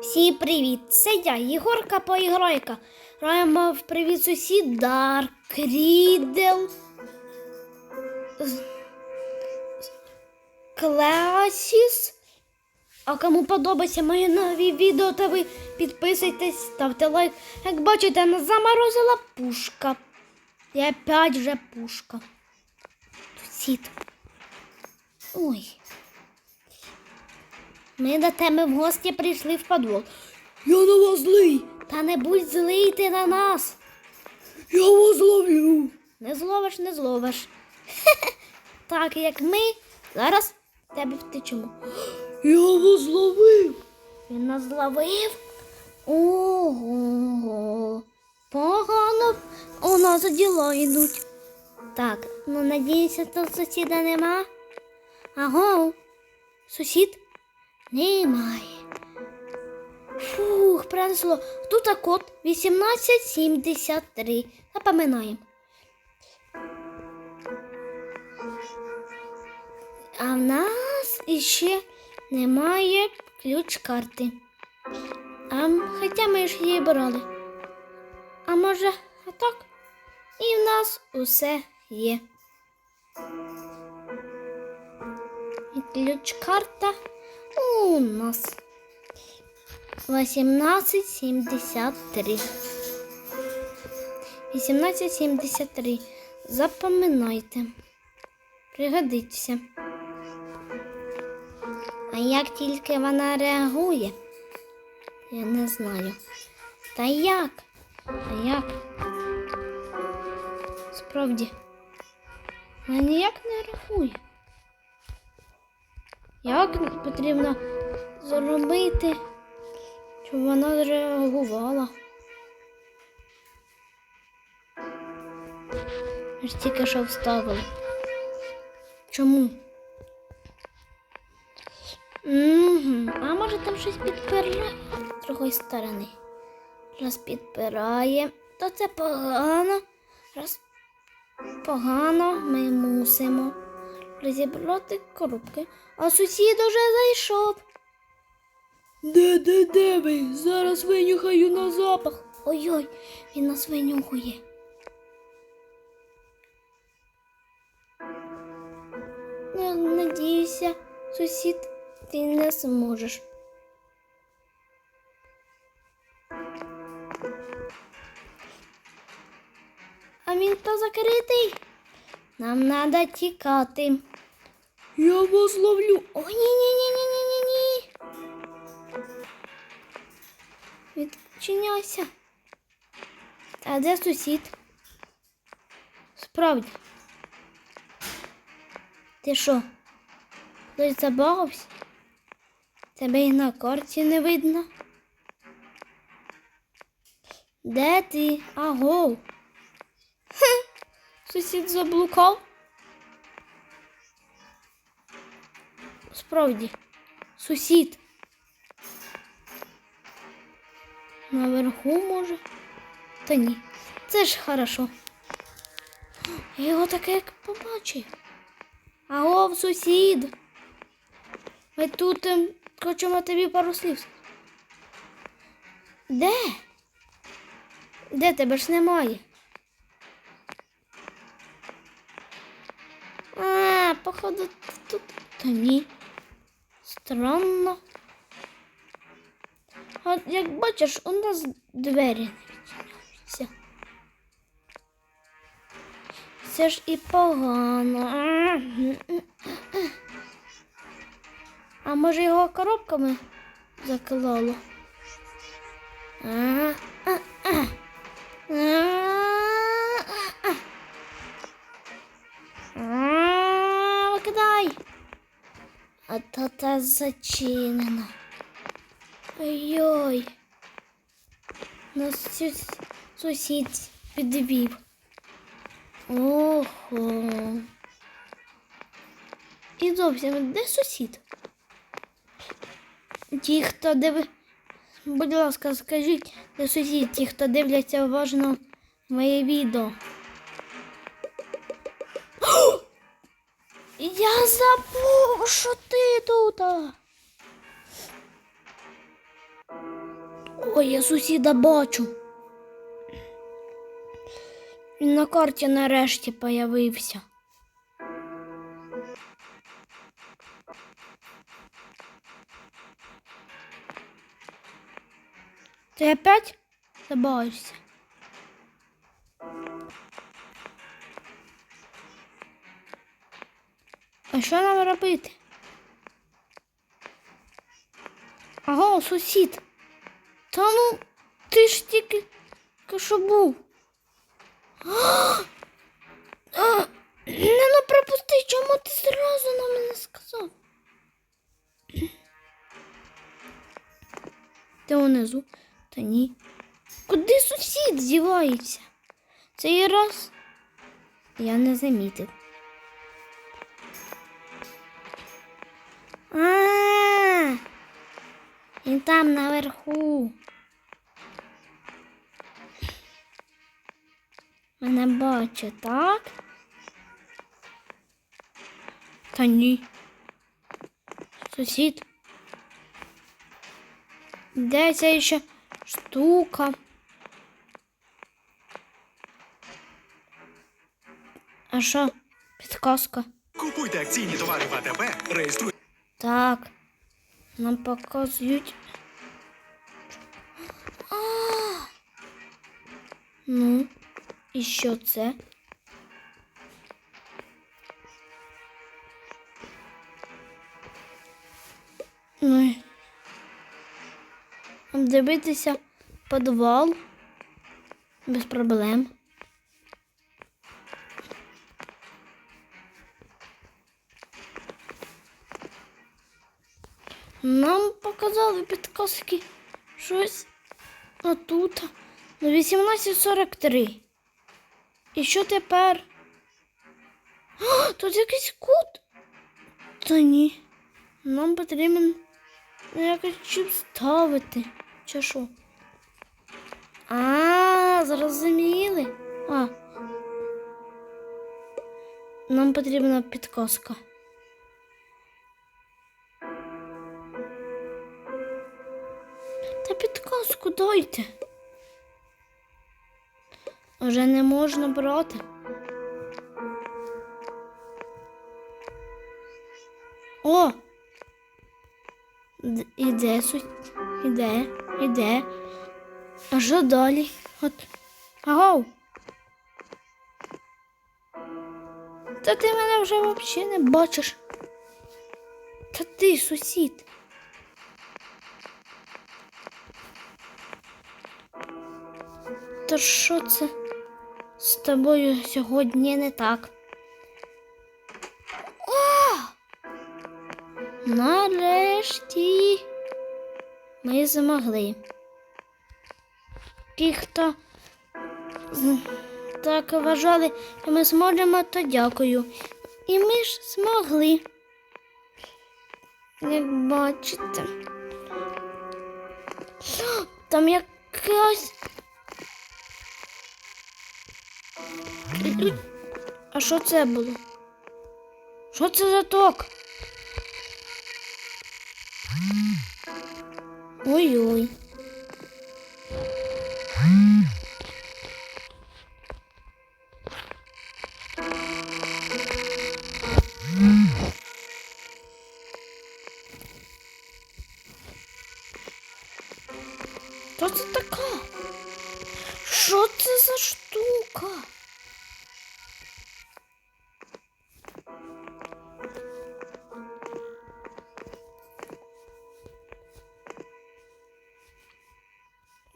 Всім привіт! Це я, Єгорка Поіграйка. Граємо в привіт сусід Дарк Рідел. Класіс. А кому подобається мої нові відео, то ви підписуйтесь, ставте лайк. Як бачите, нас заморозила пушка. І опять вже пушка. Сусід. Ой. Ми до тебе в гості прийшли в підвал. Я на вас злий. Та не будь злий ти на нас. Я вас зловлю. Не зловиш, не зловиш. Так як ми зараз тебе втечемо. Я вас зловив. Він нас зловив. Ого. Погано у нас діла йдуть. Так, ну надіюся, тут сусіда нема. Аго, сусід немає. Фух, принесло. Тут код 1873. Запам'ятаємо. А в нас іще немає ключ карти. А, хоча ми ж її брали. А може, а так? І в нас усе є. І ключ карта у нас 1873. 1873. Запам'ятайте. Пригодиться. А як тільки вона реагує, я не знаю. Та як? Та як? Справді, вона ніяк не реагує. Як потрібно зробити, щоб вона реагувала? Ми тільки що вставили. Чому? Угу. А може там щось підпирає з другої сторони. Раз підпирає, то це погано. Раз погано ми мусимо розібрати коробки. А сусід уже зайшов. Де, де, де ви? Зараз винюхаю на запах. Ой-ой, він нас винюхує. Ну, надіюся, сусід, ти не зможеш. А він то закритий. Нам треба тікати. Я вас ловлю. О, ні, ні, ні, ні, ні, ні, ні. Відчиняйся. А де сусід? Справді. Ти що? Хтось забагався? Тебе і на карті не видно. Де ти? Аго? Хе, сусід заблукав. Справді, сусід. Наверху може? Та ні. Це ж хорошо. Я його таке як побачив. Агов, сусід. Ми тут ем, хочемо тобі пару слів. Де? Де тебе ж немає? Походу, тут. Та ні. Странно. От як бачиш, у нас двері не. Це ж і погано. А може його коробками заклало? А, а, а. А, А то та зачинено. Ой-ой. Нас сус- сусід підвів. Ого. І зовсім де сусід? Ті, хто диви... Будь ласка, скажіть, де сусід, ті, хто дивляться уважно моє відео. Я забув, що ти тут. Ой, я сусіда бачу. Він на карті нарешті появився. Ти опять забавишся? А що нам робити? Ага, сусід. Та ну, ти ж тільки що був. Не ну пропусти, чому ти зразу на мене сказав? Ти унизу? Та ні. Куди сусід зівається? Цей раз я не замітив. А, він там наверху. Мене бачить, так? Та ні. Сусід. Де ця ще штука? А що? Підказка. Купуйте акційні товари в АТБ, реєструйте. Так. Нам показують. А! Ну, і що це? Ну, дивитися підвал без проблем. Показали підказки щось отут. На 18.43. І що тепер? А, тут якийсь кут. Та ні. Нам потрібен якось чіп ставити. Чи що? А, зрозуміли. А. Нам потрібна підказка. Та підказку дайте. Вже не можна брати. О! Іде суть. Іде, іде. А що далі? От. Агов. Та ти мене вже взагалі не бачиш. Та ти сусід. Та що це з тобою сьогодні не так? О! Нарешті ми змогли. Ті, хто так вважали, що ми зможемо, то дякую. І ми ж змогли. Як бачите. Там якась А що це було? Що це за ток? Ой-ой.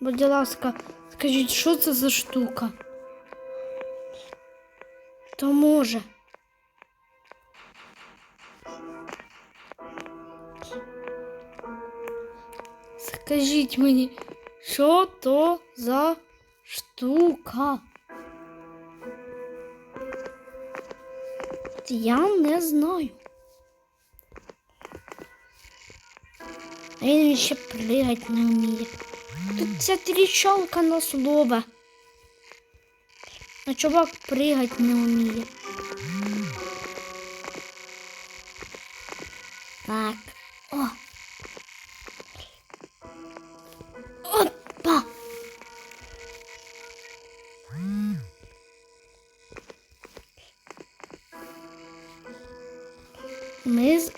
Будь ласка, скажіть, що це за штука? То може. Скажіть мені, що то за штука? Я не знаю. А він ще пригати не вміє. Тут Це тріщалка на слово. А чувак прыгать не вміє. Так. О. Опа. Ми з...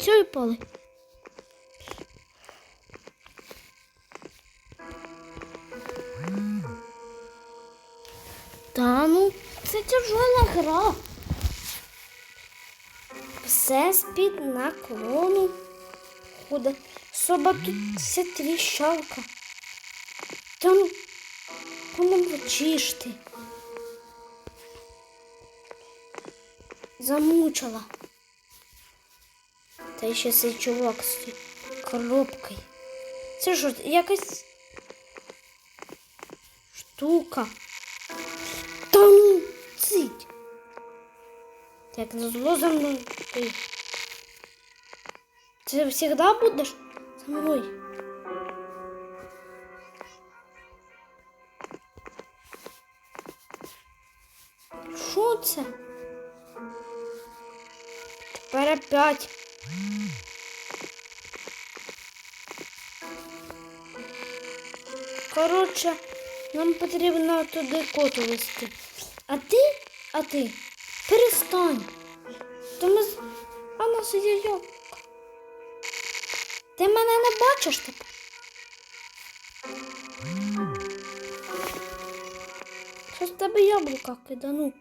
Цю пали. Гра. Все з-під наклону. Куди? Соба тут вся тріщалка. Та ну, помовчиш ти. Замучила. Та ще цей чувак з коробкою. Це що, якась штука. Як назло за мною ти. Ти завжди будеш за мною? Що це? Тепер опять. Коротше, нам потрібно туди коту вести. А ти, а ти, перестань. То ми. А нас яйок. Ти мене не бачиш так? Що з тебе яблука кидану?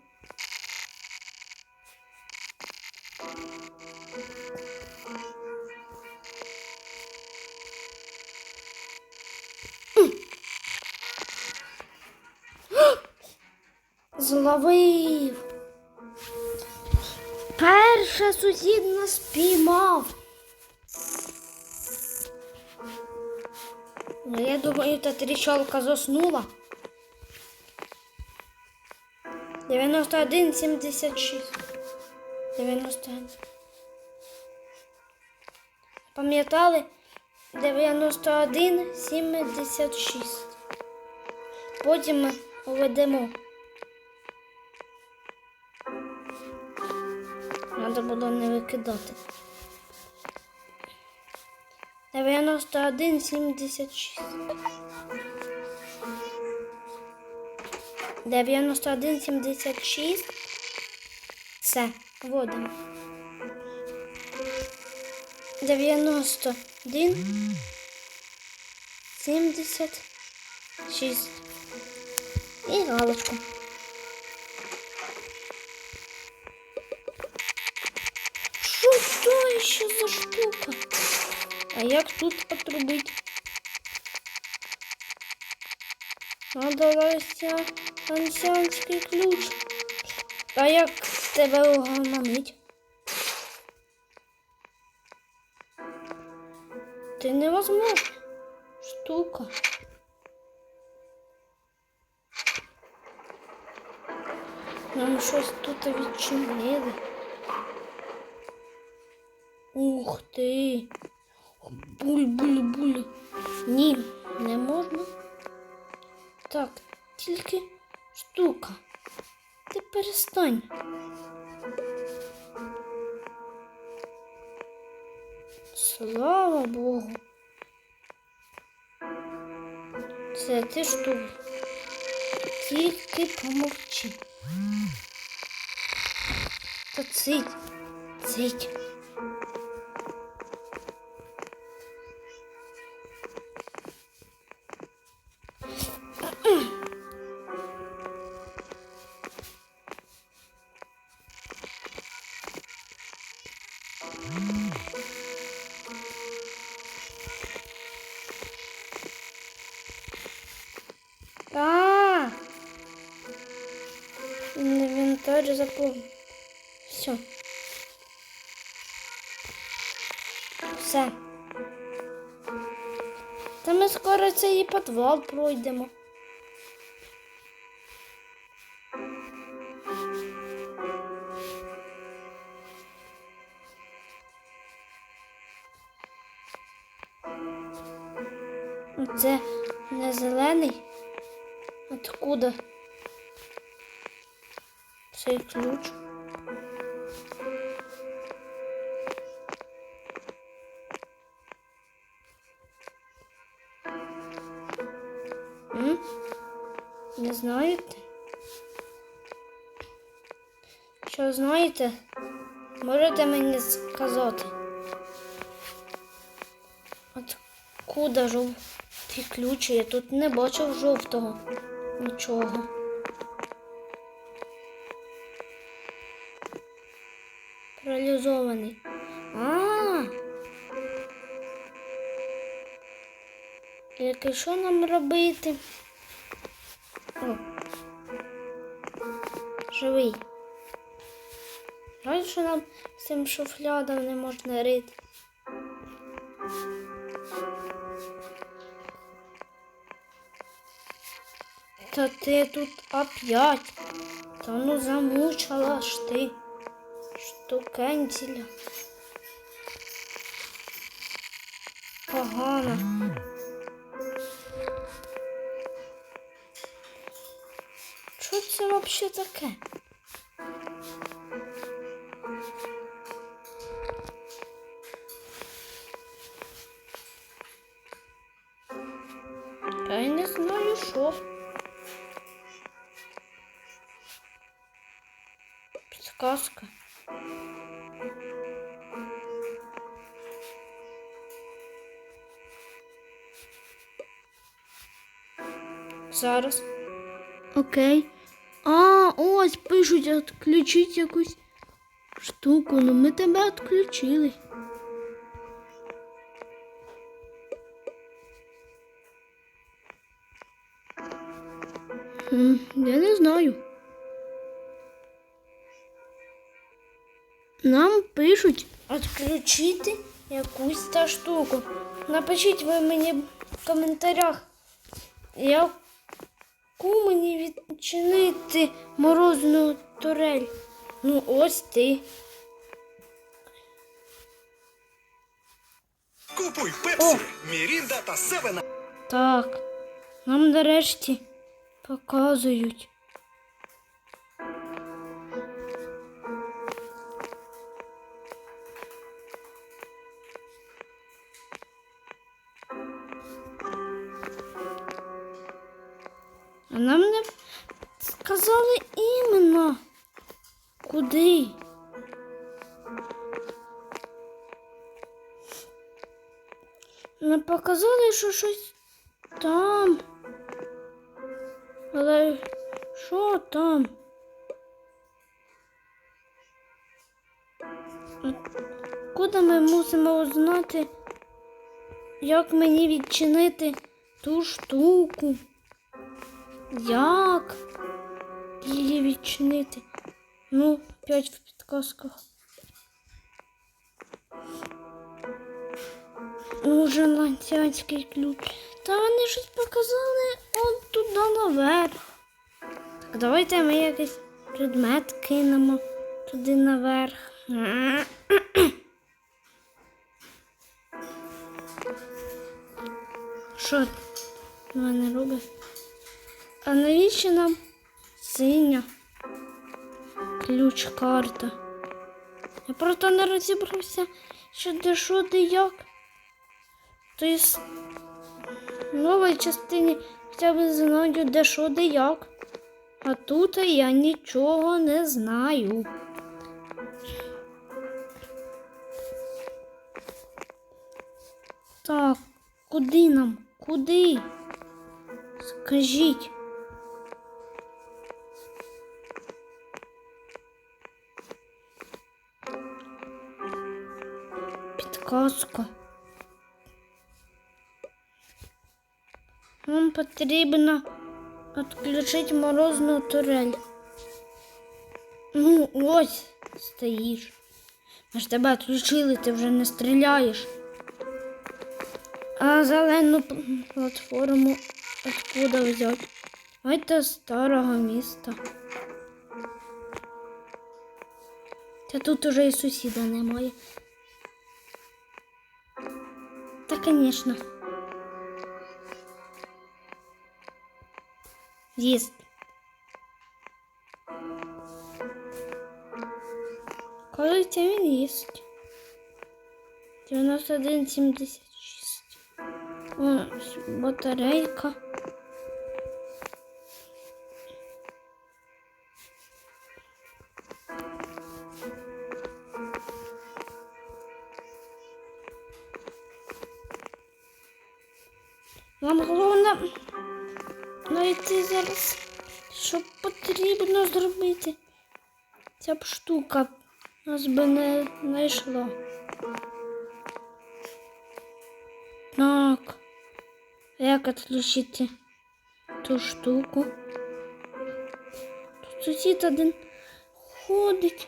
Зловив. Перша сусід нас спіймав. Ну, я думаю, та тріщалка заснула. 91, 76. 91. Пам'ятали? 91, 76. Потім ми уведемо. Було не викидати. 91, 76. 91, 76. Все, вводимо. 91, 76. І галочку. Це за штука? А як тут отрубить? Надо лися ансіанський ключ. А як тебе угомонить? Ти невозможна штука. Нам щось тут відчинили. Ух ти. Буль-буль-буль. Ні, не можна. Так, тільки штука. Ти перестань. Слава Богу. Це ти штука. Тільки помовчи. Та цить, цить. Инвентарь заполнен. Все. Все. Та ми скоро цей підвал пройдемо. М? Не знаєте? Що знаєте? Можете мені сказати? Откуда жовті ключі? Я тут не бачив жовтого нічого. Паралізований. Тільки що нам робити? О. Живий. Жаль, що нам з цим шуфлядом не можна рити. Та ти тут опять. Та ну замучила ж ти. Штукенціля. Погано. Це взагалі таке? Я й не знаю, що. Підказка. Зараз. Окей. А, ось пишуть, відключіть якусь штуку. Ну ми тебе відключили. М, Я не знаю. Нам пишуть. Отключити якусь та штуку. Напишіть ви мені в коментарях, яку мені відчинити морозну турель. Ну, ось ти. Купуй Пепсі, Мірінда та Севена. Так, нам нарешті показують. А нам не сказали іменно. Куди? Не показали, що щось там. Але що там? Куди ми мусимо узнати, як мені відчинити ту штуку? Як її відчинити? Ну, п'ять в підказках. Нужен лантянський ключ. Та вони щось показали от туди наверх. Так давайте ми якийсь предмет кинемо туди наверх. Що в мене робить? А навіщо нам синя ключ-карта? Я просто не розібрався, що де що, де як. Тобто в новій частині хоча б знаю, де що, де як. А тут я нічого не знаю. Так, куди нам? Куди? Скажіть. Підказка. Нам потрібно відключити морозну турель. Ну, ось стоїш. Ми ж тебе відключили, ти вже не стріляєш. А зелену платформу откуда взяти? З старого міста. Та тут уже і сусіда немає. Звісно. Есть. Кажется, він есть. 91,76. Ось батарейка. Нам головне знайти зараз, що потрібно зробити. Ця б штука нас би не знайшла. Так. Як відключити ту штуку? Тут сусід один ходить.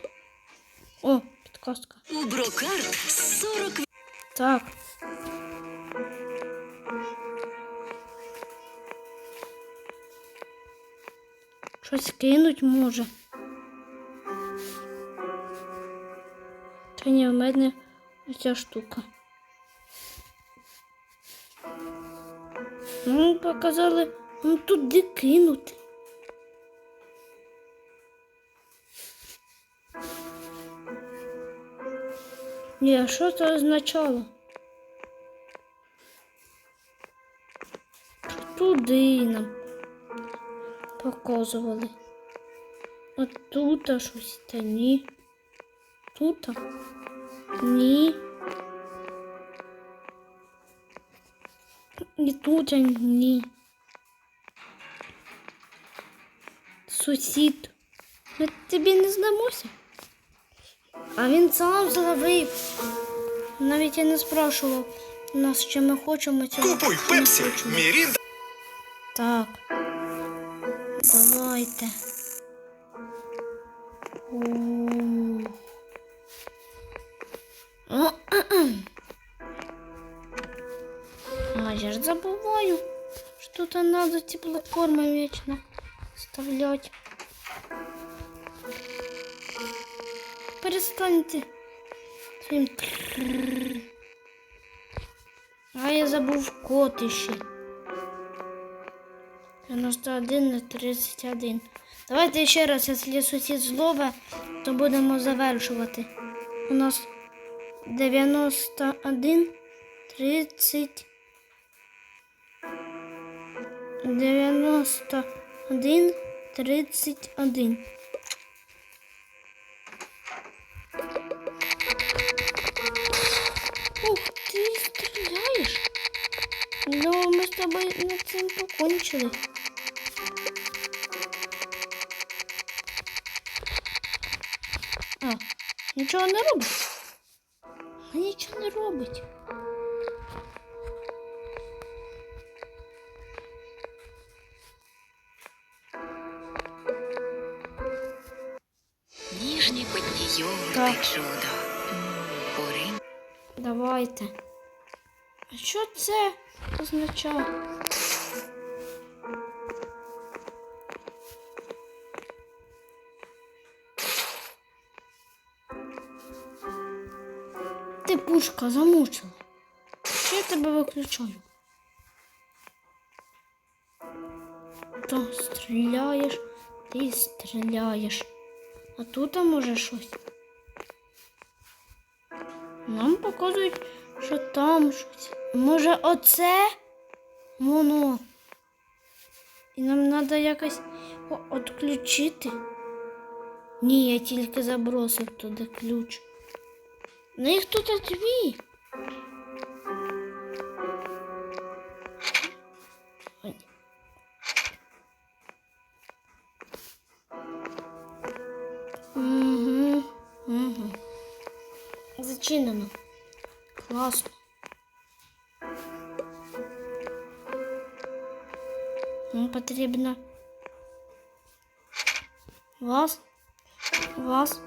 О, підказка. У брокарт 40 Так. Щось кинуть може. Та ні, в мене оця штука. Ну, показали, ну туди кинути. Ні, а що це означало? Туди нам показували. А тут щось та ні. Тут? Ні. І тут а ні. Сусід. Ми тобі не здамося. А він сам зловив. Навіть я не спрашував нас, чи ми хочемо цього. Купуй не пепсі. Мірінда. Так. Давайте. А я ж забываю, что то надо эти платформы вечно вставлять. Перестаньте. А я забув код іще. 91 на 31. Давайте ще раз, якщо сусід злове, то будемо завершувати. У нас 91, 30. 91, 31. Ух, ти стріляєш? Ну, ми з тобою над цим покончили. Нічого не робить? А нічого не робить. ніжні Так. чудо. Давайте. А що це означає? Ти пушка замучила. Що я тебе виключаю? То стріляєш, ти стріляєш. А тут може щось. Нам показують, що там щось. Може, оце воно. І нам треба якось його відключити. Ні, я тільки забросив туди ключ. Ну їх тут дві. Ой. Угу, угу. Зачинено. Класно. Нам потрібно вас, вас,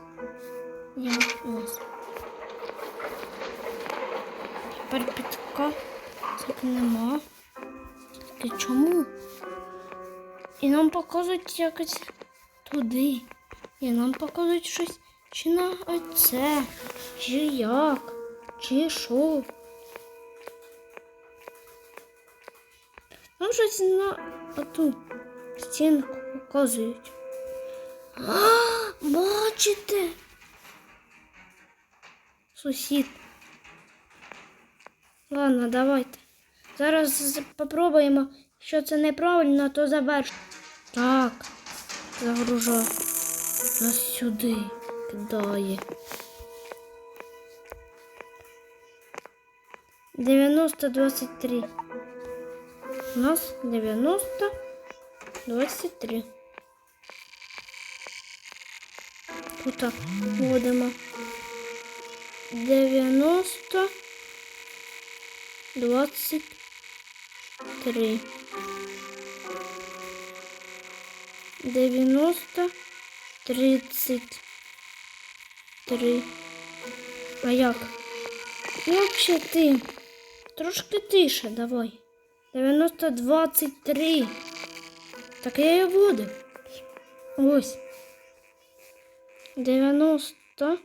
я вас. Тепер підка так нема. Тільки чому? І нам показують якось туди. І нам показують щось чи на оце, чи як, чи що. Нам щось на оту стінку показують. А, бачите? Сусід. Ладно, давайте. Зараз попробуємо. Якщо це неправильно, то заверш. Так, загружаю. Нас сюди кидає. 90-23. У нас 90, 23. Тут вводимо 90, 23. 90, 33. А як? Як ще ти? Трошки тише давай. 90, 23. Так я і вводив. Ось. 90,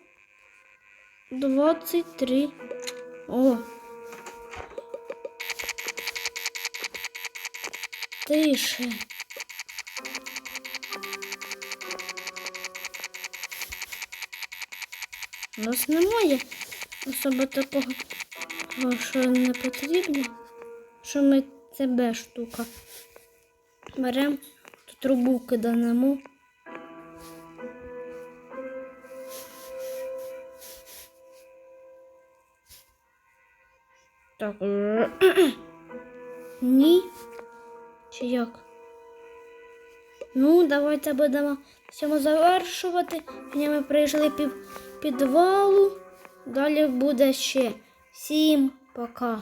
23. О. Тише. У нас немає особо такого, що не потрібно. Що ми це Б штука. Беремо ту трубу киданемо. Так. Ні. Чи? Ну, давайте будемо всьому завершувати. Ми прийшли пів підвалу. Далі буде ще. Всім пока.